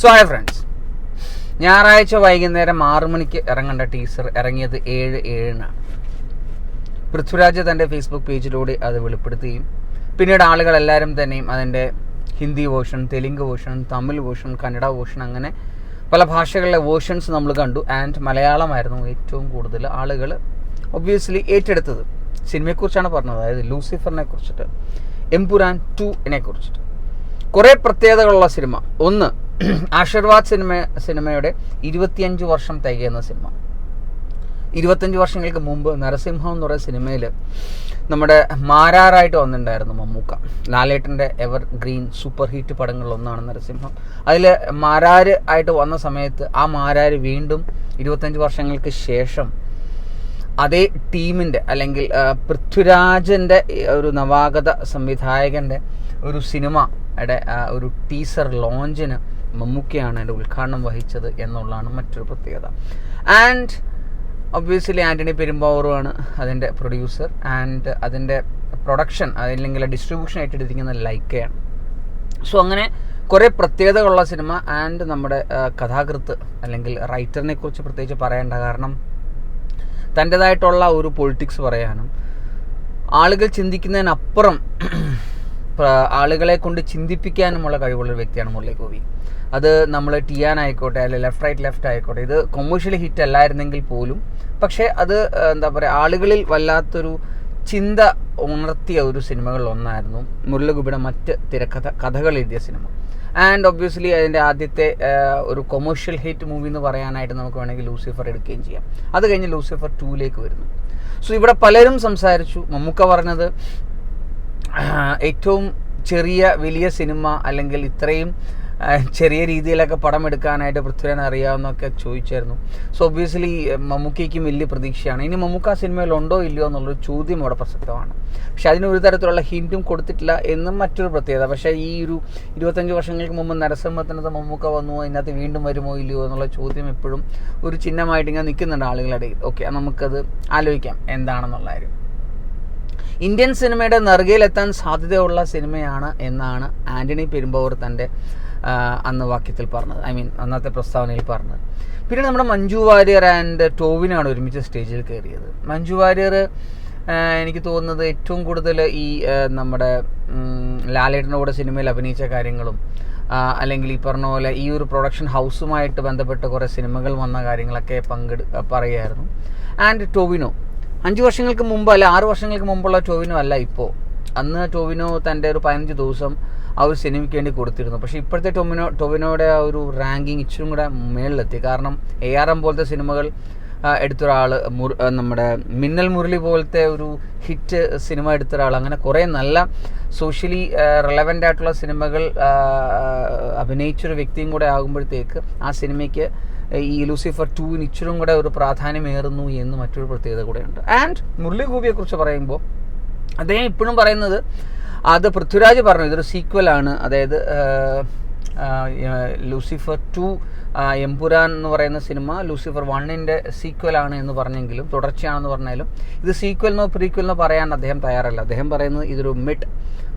So hi friends ഞായറാഴ്ച വൈകുന്നേരം ആറു മണിക്ക് ഇറങ്ങേണ്ട ടീസർ ഇറങ്ങിയത് ഏഴ് ഏഴിനാണ്. പൃഥ്വിരാജ് തന്റെ ഫേസ്ബുക്ക് പേജിലൂടെ അത് വെളിപ്പെടുത്തുകയും പിന്നീട് ആളുകൾ എല്ലാവരും തന്നെയും അതിന്റെ Hindi version Telugu version Tamil version Kannada version അങ്ങനെ പല ഭാഷകളിലെ വേർഷൻസ് നമ്മൾ കണ്ടു. ആൻഡ് മലയാളമായിരുന്നു ഏറ്റവും കൂടുതൽ ആളുകൾ ഒബ്വിയസ്ലി ഏറ്റെടുത്തത്. സിനിമയെക്കുറിച്ചാണ് പറഞ്ഞത്. അതായത് ലൂസിഫറിനെ കുറിച്ചിട്ട് എംപുരാൻ ടുവിനെ കുറിച്ചിട്ട്. കുറേ പ്രത്യേകതകളുള്ള സിനിമ. ഒന്ന് ആശീർവാദ് സിനിമ സിനിമയുടെ ഇരുപത്തിയഞ്ച് വർഷം തികയുന്ന സിനിമ. ഇരുപത്തഞ്ച് വർഷങ്ങൾക്ക് മുമ്പ് നരസിംഹം എന്ന് പറയുന്ന സിനിമയിൽ നമ്മുടെ മാരാറായിട്ട് വന്നിട്ടുണ്ടായിരുന്നു മമ്മൂക്ക. ലാലേട്ടന്റെ എവർ ഗ്രീൻ സൂപ്പർ ഹിറ്റ് പടങ്ങളിലൊന്നാണ് നരസിംഹം. അതിൽ മാരാര് ആയിട്ട് വന്ന സമയത്ത് ആ മാരാര് വീണ്ടും ഇരുപത്തഞ്ച് വർഷങ്ങൾക്ക് ശേഷം അതേ ടീമിന്റെ അല്ലെങ്കിൽ പൃഥ്വിരാജന്റെ ഒരു നവാഗത സംവിധായകന്റെ ഒരു സിനിമയുടെ ഒരു ടീസർ ലോഞ്ചിന് മമ്മൂക്കയാണ് അതിന്റെ ഉദ്ഘാടനം വഹിച്ചത് എന്നുള്ളതാണ് മറ്റൊരു പ്രത്യേകത. ആൻഡ് ഒബ്വിയസ്ലി ആന്റണി പെരുമ്പാവൂറുമാണ് അതിന്റെ പ്രൊഡ്യൂസർ ആൻഡ് അതിന്റെ പ്രൊഡക്ഷൻ അല്ലെങ്കിൽ ഡിസ്ട്രിബ്യൂഷൻ ഏറ്റെടുത്തിരിക്കുന്ന ലൈക്കയാണ്. സോ അങ്ങനെ കുറേ പ്രത്യേകതകളുള്ള സിനിമ ആൻഡ് നമ്മുടെ കഥാകൃത്ത് അല്ലെങ്കിൽ റൈറ്ററിനെ കുറിച്ച് പ്രത്യേകിച്ച് പറയേണ്ട കാരണം തന്റെതായിട്ടുള്ള ഒരു പൊളിറ്റിക്സ് പറയാനും ആളുകൾ ചിന്തിക്കുന്നതിനപ്പുറം ആളുകളെ കൊണ്ട് ചിന്തിപ്പിക്കാനുമുള്ള കഴിവുള്ള വ്യക്തിയാണ് മുരളി അത് നമ്മൾ ടിയാൻ ആയിക്കോട്ടെ അല്ലെങ്കിൽ ലെഫ്റ്റ് റൈറ്റ് ലെഫ്റ്റ് ആയിക്കോട്ടെ ഇത് കൊമേഴ്ഷ്യൽ ഹിറ്റ് അല്ലായിരുന്നെങ്കിൽ പോലും. പക്ഷേ അത് എന്താ പറയുക ആളുകളിൽ വല്ലാത്തൊരു ചിന്ത ഉണർത്തിയ ഒരു സിനിമകളിൽ ഒന്നായിരുന്നു മുരളഗുബിയുടെ മറ്റ് തിരക്കഥ കഥകൾ എഴുതിയ സിനിമ. ആൻഡ് ഒബ്വിയസ്ലി അതിന്റെ ആദ്യത്തെ ഒരു കൊമേഴ്ഷ്യൽ ഹിറ്റ് മൂവി എന്ന് പറയാനായിട്ട് നമുക്ക് വേണമെങ്കിൽ ലൂസിഫർ എടുക്കുകയും ചെയ്യാം. അത് കഴിഞ്ഞ് ലൂസിഫർ ടൂയിലേക്ക് വരുന്നു. സോ ഇവിടെ പലരും സംസാരിച്ചു. മമ്മൂക്ക പറഞ്ഞത് ഏറ്റവും ചെറിയ വലിയ സിനിമ അല്ലെങ്കിൽ ഇത്രയും ചെറിയ രീതിയിലൊക്കെ പടം എടുക്കാനായിട്ട് പൃഥ്വിരാജ് അറിയാവുന്നൊക്കെ ചോദിച്ചായിരുന്നു. സോ ഒബ്വിയസ്ലി മമ്മൂക്കയ്ക്കും വലിയ പ്രതീക്ഷയാണ്. ഇനി മമ്മൂക്ക ആ സിനിമയിൽ ഉണ്ടോ ഇല്ലയോ എന്നുള്ളൊരു ചോദ്യം അവിടെ പ്രസക്തമാണ്. പക്ഷെ അതിന് ഒരു തരത്തിലുള്ള ഹിന്റും കൊടുത്തിട്ടില്ല എന്നും മറ്റൊരു പ്രത്യേകത. പക്ഷേ ഈ ഒരു ഇരുപത്തഞ്ച് വർഷങ്ങൾക്ക് മുമ്പ് നരസിംഹത്തിനകത്ത് മമ്മൂക്ക വന്നു അതിനകത്ത് വീണ്ടും വരുമോ ഇല്ലയോ എന്നുള്ള ചോദ്യം എപ്പോഴും ഒരു ചിഹ്നമായിട്ട് ഇങ്ങനെ നിൽക്കുന്നുണ്ട് ആളുകളുടെ ഓക്കെ നമുക്കത് ആലോചിക്കാം എന്താണെന്നുള്ള കാര്യം. ഇന്ത്യൻ സിനിമയുടെ നെറുകയിലെത്താൻ സാധ്യതയുള്ള സിനിമയാണ് എന്നാണ് ആന്റണി പെരുമ്പാവൂർ തന്റെ അന്ന് വാക്യത്തിൽ പറഞ്ഞത്. ഐ മീൻ അന്നത്തെ പ്രസ്താവനയിൽ പറഞ്ഞത്. പിന്നെ നമ്മുടെ മഞ്ജു വാര്യർ ആൻഡ് ടോവിനാണ് ഒരുമിച്ച് സ്റ്റേജിൽ കയറിയത്. മഞ്ജു വാര്യർ എനിക്ക് തോന്നുന്നത് ഏറ്റവും കൂടുതൽ ഈ നമ്മുടെ ലാലേട്ടന്റെ കൂടെ സിനിമയിൽ അഭിനയിച്ച കാര്യങ്ങളും അല്ലെങ്കിൽ ഈ പറഞ്ഞ പോലെ ഈ ഒരു പ്രൊഡക്ഷൻ ഹൗസുമായിട്ട് ബന്ധപ്പെട്ട കുറേ സിനിമകൾ വന്ന കാര്യങ്ങളൊക്കെ പങ്കെടു പറയുമായിരുന്നു. ആൻഡ് ടോവിനോ. അഞ്ച് വർഷങ്ങൾക്ക് മുമ്പ് അല്ല ആറ് വർഷങ്ങൾക്ക് മുമ്പുള്ള ടോവിനോ അല്ല ഇപ്പോൾ. അന്ന് ടോവിനോ തന്റെ ഒരു പതിനഞ്ച് ദിവസം ആ ഒരു സിനിമയ്ക്ക് വേണ്ടി കൊടുത്തിരുന്നു. പക്ഷേ ഇപ്പോഴത്തെ ടൊമിനോ ടൊവിനോയുടെ ആ ഒരു റാങ്കിങ് ഇച്ചിരി കൂടെ മേളിലെത്തി. കാരണം എ ആർ എം പോലത്തെ സിനിമകൾ എടുത്തൊരാൾ മുർ- നമ്മുടെ മിന്നൽ മുരളി പോലത്തെ ഒരു ഹിറ്റ് സിനിമ എടുത്തൊരാൾ അങ്ങനെ കുറേ നല്ല സോഷ്യലി റെലവന്റ് ആയിട്ടുള്ള സിനിമകൾ അഭിനയിച്ചൊരു വ്യക്തിയും കൂടെ ആകുമ്പോഴത്തേക്ക് ആ സിനിമയ്ക്ക് ഈ ലൂസിഫർ ടൂവിന് ഇച്ചിരും കൂടെ ഒരു പ്രാധാന്യമേറുന്നു എന്ന് മറ്റൊരു പ്രത്യേകത കൂടെയുണ്ട്. ആൻഡ് മുരളി ഗോപിയെക്കുറിച്ച് പറയുമ്പോൾ അദ്ദേഹം ഇപ്പോഴും പറയുന്നത് അത് പൃഥ്വിരാജ് പറഞ്ഞു ഇതൊരു സീക്വൽ ആണ്. അതായത് ലൂസിഫർ ടു എംപുരാൻ എന്ന് പറയുന്ന സിനിമ ലൂസിഫർ വണ്ണിന്റെ ആണ് എന്ന് പറഞ്ഞെങ്കിലും തുടർച്ചയാണെന്ന് പറഞ്ഞാലും ഇത് പ്രീക്വൽ എന്നോ പറയാൻ അദ്ദേഹം തയ്യാറല്ല. അദ്ദേഹം പറയുന്നത് ഇതൊരു മിഡ്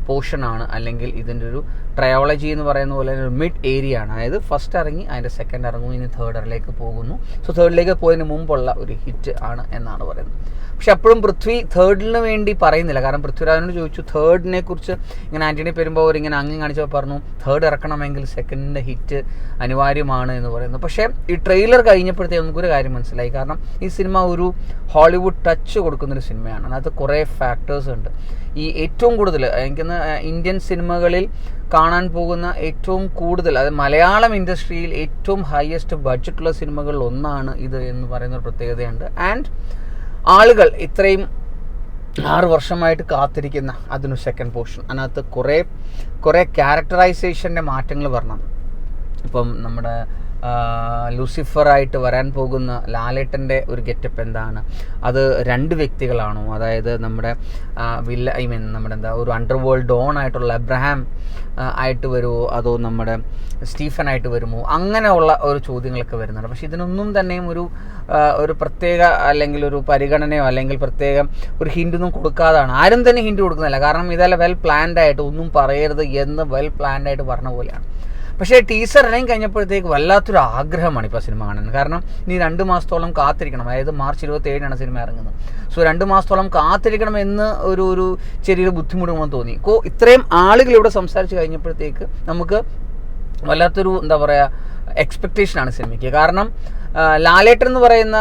പോർഷൻ ആണ് അല്ലെങ്കിൽ ഇതിന്റെ ഒരു ട്രയോളജി എന്ന് പറയുന്ന പോലെ ഒരു മിഡ് ഏരിയ ആണ്. അതായത് ഫസ്റ്റ് ഇറങ്ങി അതിന്റെ സെക്കൻഡ് ഇറങ്ങും ഇനി തേർഡിലേക്ക് പോകുന്നു. സോ തേർഡിലേക്ക് പോയതിന് മുമ്പുള്ള ഒരു ഹിറ്റ് ആണ് എന്നാണ് പറയുന്നത്. പക്ഷെ അപ്പോഴും പൃഥ്വി തേർഡിന് വേണ്ടി പറയുന്നില്ല. കാരണം പൃഥ്വിരാജിനോട് ചോദിച്ചു തേർഡിനെ കുറിച്ച് ഇങ്ങനെ ആന്റണി പെരുമ്പാവൂർ ഇങ്ങനെ അങ്ങ് കാണിച്ചപ്പോൾ പറഞ്ഞു തേർഡ് ഇറക്കണമെങ്കിൽ സെക്കൻഡിന്റെ ഹിറ്റ് അനിവാര്യമാണ് എന്ന് പറയുന്നു. പക്ഷേ ഈ ട്രെയിലർ കഴിഞ്ഞപ്പോഴത്തേക്ക് നമുക്കൊരു കാര്യം മനസ്സിലായി. കാരണം ഈ സിനിമ ഒരു ഹോളിവുഡ് ടച്ച് കൊടുക്കുന്നൊരു സിനിമയാണ് അതിനകത്ത് കുറേ ഫാക്ടേഴ്സ് ഉണ്ട്. ഈ ഏറ്റവും കൂടുതൽ എനിക്കൊന്ന് ഇന്ത്യൻ സിനിമകളിൽ കാണാൻ പോകുന്ന ഏറ്റവും കൂടുതൽ അത് മലയാളം ഇൻഡസ്ട്രിയിൽ ഏറ്റവും ഹയസ്റ്റ് ബഡ്ജറ്റുള്ള സിനിമകളിൽ ഒന്നാണ് ഇത് എന്ന് പറയുന്ന ഒരു പ്രത്യേകതയുണ്ട്. ആൻഡ് ആളുകൾ ഇത്രയും ആറ് വർഷമായിട്ട് കാത്തിരിക്കുന്ന അതിനു സെക്കൻഡ് പോർഷൻ അതിനകത്ത് കുറേ കുറേ ക്യാരക്ടറൈസേഷന്റെ മാറ്റങ്ങൾ വരണം. ഇപ്പം നമ്മുടെ ലൂസിഫറായിട്ട് വരാൻ പോകുന്ന ലാലേട്ടന്റെ ഒരു ഗെറ്റപ്പ് എന്താണ്? അത് രണ്ട് വ്യക്തികളാണോ? അതായത് നമ്മുടെ വില്ല ഐ മീൻ നമ്മുടെ എന്താ ഒരു അണ്ടർ വേൾഡ് ഡോൺ ആയിട്ടുള്ള അബ്രഹാം ആയിട്ട് വരുമോ? അതോ നമ്മുടെ സ്റ്റീഫൻ ആയിട്ട് വരുമോ? അങ്ങനെയുള്ള ഒരു ചോദ്യങ്ങളൊക്കെ വരുന്നുണ്ട്. പക്ഷെ ഇതിനൊന്നും തന്നെയും ഒരു ഒരു പ്രത്യേക അല്ലെങ്കിൽ ഒരു പരിഗണനയോ അല്ലെങ്കിൽ പ്രത്യേകം ഒരു ഹിൻഡൊന്നും കൊടുക്കാതാണ്. ആരും തന്നെ ഹിൻഡ് കൊടുക്കുന്നില്ല. കാരണം ഇതെല്ലാം വെൽ പ്ലാൻഡ് ആയിട്ട് ഒന്നും പറയരുത് എന്ന് വെൽ പ്ലാൻഡ് ആയിട്ട് പറഞ്ഞ പോലെയാണ്. പക്ഷേ ടീസർ ഇറങ്ങി കഴിഞ്ഞപ്പോഴത്തേക്ക് വല്ലാത്തൊരു ആഗ്രഹമാണ് ഇപ്പോൾ സിനിമ കാണാൻ. കാരണം ഇനി രണ്ട് മാസത്തോളം കാത്തിരിക്കണം. അതായത് മാർച്ച് ഇരുപത്തി ഏഴിനാണ് സിനിമ ഇറങ്ങുന്നത്. സോ രണ്ട് മാസത്തോളം കാത്തിരിക്കണം എന്ന് ഒരു ഒരു ചെറിയൊരു ബുദ്ധിമുട്ടുമെന്ന് തോന്നി. കോ ഇത്രയും ആളുകൾ ഇവിടെ സംസാരിച്ച് കഴിഞ്ഞപ്പോഴത്തേക്ക് നമുക്ക് വല്ലാത്തൊരു എന്താ പറയുക എക്സ്പെക്റ്റേഷനാണ് സിനിമയ്ക്ക്. കാരണം ലാലേട്ടൻ എന്ന് പറയുന്ന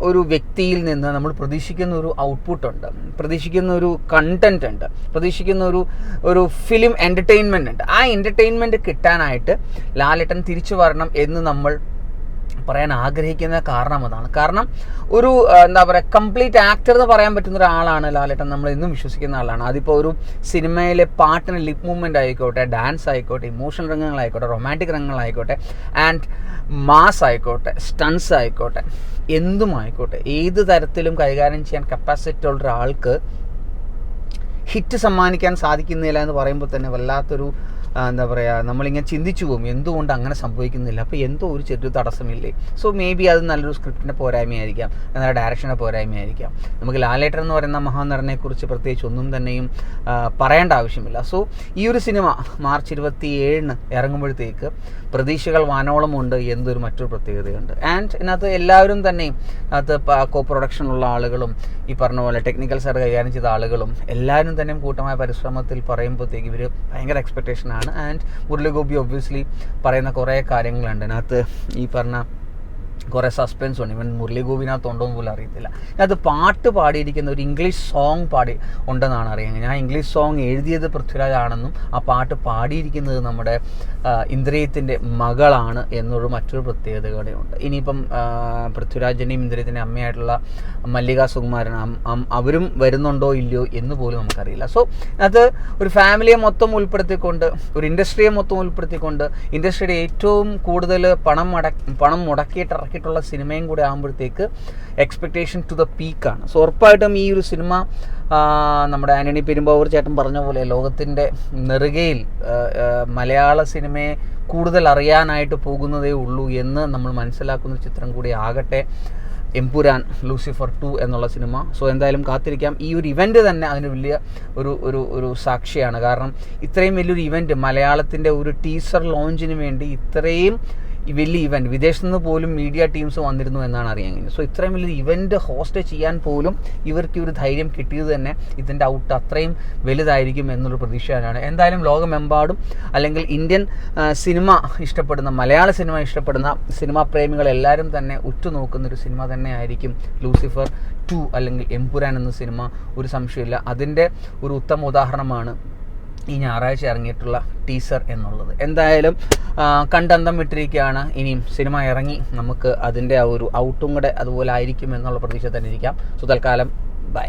ഒരു വ്യക്തിയിൽ നിന്ന് നമ്മൾ പ്രതീക്ഷിക്കുന്ന ഒരു ഔട്ട്പുട്ട് ഉണ്ട്. പ്രതീക്ഷിക്കുന്ന ഒരു കണ്ടന്റ് ഉണ്ട്. പ്രതീക്ഷിക്കുന്ന ഒരു ഒരു ഫിലിം എന്റർടൈൻമെന്റ് ഉണ്ട്. ആ എന്റർടൈൻമെന്റ് കിട്ടാനായിട്ട് ലാലേട്ടൻ തിരിച്ചു വരണം എന്ന് നമ്മൾ പറയാൻ ആഗ്രഹിക്കുന്ന കാരണം അതാണ്. കാരണം ഒരു എന്താ പറയുക കംപ്ലീറ്റ് ആക്ടർ എന്ന് പറയാൻ പറ്റുന്ന ഒരാളാണ് ലാലേട്ടൻ നമ്മൾ ഇന്നും വിശ്വസിക്കുന്ന ആളാണ്. അതിപ്പോൾ ഒരു സിനിമയിലെ പാട്ടിന് ലിപ് മൂവ്മെന്റ് ആയിക്കോട്ടെ ഡാൻസ് ആയിക്കോട്ടെ ഇമോഷണൽ രംഗങ്ങളായിക്കോട്ടെ റൊമാന്റിക് രംഗങ്ങളായിക്കോട്ടെ ആൻഡ് മാസ് ആയിക്കോട്ടെ സ്റ്റൺസ് ആയിക്കോട്ടെ എന്തുമായിക്കോട്ടെ ഏത് തരത്തിലും കൈകാര്യം ചെയ്യാൻ കപ്പാസിറ്റി ഉള്ള ഒരാൾക്ക് ഹിറ്റ് സമ്മാനിക്കാൻ സാധിക്കുന്നില്ല എന്ന് പറയുമ്പോൾ തന്നെ വല്ലാത്തൊരു എന്താ പറയുക നമ്മളിങ്ങനെ ചിന്തിച്ചു പോകും. എന്തുകൊണ്ട് അങ്ങനെ സംഭവിക്കുന്നില്ല? അപ്പോൾ എന്തോ ഒരു ചെറിയ തടസ്സമില്ലേ? സോ മേ ബി അത് നല്ലൊരു സ്ക്രിപ്റ്റിന്റെ പോരായ്മയായിരിക്കാം. നല്ല ഡയറക്ഷന്റെ പോരായ്മയായിരിക്കാം. നമുക്ക് ലാലേട്ടൻ എന്ന് പറയുന്ന മഹാനടനെക്കുറിച്ച് പ്രത്യേകിച്ച് ഒന്നും തന്നെയും പറയേണ്ട ആവശ്യമില്ല. സോ ഈ ഒരു സിനിമ മാർച്ച് ഇരുപത്തി ഏഴിന് ഇറങ്ങുമ്പോഴത്തേക്ക് പ്രതീക്ഷകൾ വാനോളമുണ്ട് എന്തൊരു മറ്റൊരു പ്രത്യേകതയുണ്ട്. ആൻഡ് ഇതിനകത്ത് എല്ലാവരും തന്നെ അത് കോ പ്രൊഡക്ഷനുള്ള ആളുകളും ഈ പറഞ്ഞ പോലെ ടെക്നിക്കൽ സാർ കൈകാര്യം ചെയ്ത ആളുകളും എല്ലാവരും തന്നെ കൂട്ടമായ പരിശ്രമത്തിൽ പറയുമ്പോഴത്തേക്ക് ഇവർ ഭയങ്കര എക്സ്പെക്റ്റേഷനാണ് ആൻഡ് മുരളി ഗോപി ഒബ്വിയസ്ലി പറയുന്ന കുറേ കാര്യങ്ങളുണ്ട്. അതിനകത്ത് ഈ പറഞ്ഞ കുറേ സസ്പെൻസ് ഉണ്ട്. ഇവൻ മുരളിഗോപിനകത്ത് ഉണ്ടോ എന്ന് പോലും അറിയത്തില്ല. അത് പാട്ട് പാടിയിരിക്കുന്ന ഒരു ഇംഗ്ലീഷ് സോങ് പാടി ഉണ്ടെന്നാണ് അറിയുന്നത്. ഞാൻ ഇംഗ്ലീഷ് സോങ് എഴുതിയത് പൃഥ്വിരാജാണെന്നും ആ പാട്ട് പാടിയിരിക്കുന്നത് നമ്മുടെ ഇന്ദ്രിയത്തിന്റെ മകളാണ് എന്നൊരു മറ്റൊരു പ്രത്യേകത കൂടെയുണ്ട് ഇനിയിപ്പം പൃഥ്വിരാജിന്റെയും ഇന്ദ്രിയത്തിന്റെ അമ്മയായിട്ടുള്ള മല്ലിക സുകുമാരൻ അവരും വരുന്നുണ്ടോ ഇല്ലയോ എന്ന് പോലും നമുക്കറിയില്ല. സോ അത് ഒരു ഫാമിലിയെ മൊത്തം ഉൾപ്പെടുത്തിക്കൊണ്ട് ഒരു ഇൻഡസ്ട്രിയെ മൊത്തം ഉൾപ്പെടുത്തിക്കൊണ്ട് ഇൻഡസ്ട്രിയുടെ ഏറ്റവും കൂടുതൽ പണം മുടക്കി പണം മുടക്കിയിട്ട് ഇറക്കിയിട്ടുള്ള സിനിമയും കൂടെ ആകുമ്പോഴത്തേക്ക് എക്സ്പെക്ടേഷൻ ടു ദ പീക്കാണ് സോ ഉറപ്പായിട്ടും ഈ ഒരു സിനിമ നമ്മുടെ ആന്റണി പെരുമ്പാവൂർ ചേട്ടൻ പറഞ്ഞ പോലെ ലോകത്തിന്റെ നെറുകയിൽ മലയാള സിനിമയെ കൂടുതൽ അറിയാനായിട്ട് പോകുന്നതേ ഉള്ളൂ എന്ന് നമ്മൾ മനസ്സിലാക്കുന്ന ചിത്രം കൂടി ആകട്ടെ. എംപുരാൻ ലൂസിഫർ ടു എന്നുള്ള സിനിമ. സോ എന്തായാലും കാത്തിരിക്കാം. ഈ ഒരു ഇവന്റ് തന്നെ അതിന് വലിയ ഒരു ഒരു ഒരു സാക്ഷിയാണ്. കാരണം ഇത്രയും വലിയൊരു ഇവന്റ് മലയാളത്തിന്റെ ഒരു ടീസർ ലോഞ്ചിന് വേണ്ടി ഇത്രയും വലിയ ഇവന്റ് വിദേശത്ത് നിന്ന് പോലും മീഡിയ ടീംസ് വന്നിരുന്നു എന്നാണ് അറിയാൻ കഴിഞ്ഞത് സോ ഇത്രയും വലിയൊരു ഇവന്റ് ഹോസ്റ്റ് ചെയ്യാൻ പോലും ഇവർക്ക് ഒരു ധൈര്യം കിട്ടിയത് തന്നെ ഇതിന്റെ ഔട്ട് അത്രയും വലുതായിരിക്കും എന്നൊരു പ്രതീക്ഷയാണ്. എന്തായാലും ലോകമെമ്പാടും അല്ലെങ്കിൽ ഇന്ത്യൻ സിനിമ ഇഷ്ടപ്പെടുന്ന മലയാള സിനിമ ഇഷ്ടപ്പെടുന്ന സിനിമാ പ്രേമികൾ എല്ലാവരും തന്നെ ഉറ്റുനോക്കുന്ന ഒരു സിനിമ തന്നെ ആയിരിക്കും ലൂസിഫർ ടു അല്ലെങ്കിൽ എംപുരാൻ എന്ന സിനിമ. ഒരു സംശയമില്ല അതിന്റെ ഒരു ഉത്തമ ഉദാഹരണമാണ് ഈ ഞായറാഴ്ച ഇറങ്ങിയിട്ടുള്ള ടീസർ എന്നുള്ളത്. എന്തായാലും കണ്ടന്തം വിട്ടിരിക്കുകയാണ്. ഇനിയും സിനിമ ഇറങ്ങി നമുക്ക് അതിന്റെ ആ ഒരു ഔട്ടും കൂടെ അതുപോലെ ആയിരിക്കും എന്നുള്ള പ്രതീക്ഷ തന്നെ ഇരിക്കാം. സോ തൽക്കാലം ബൈ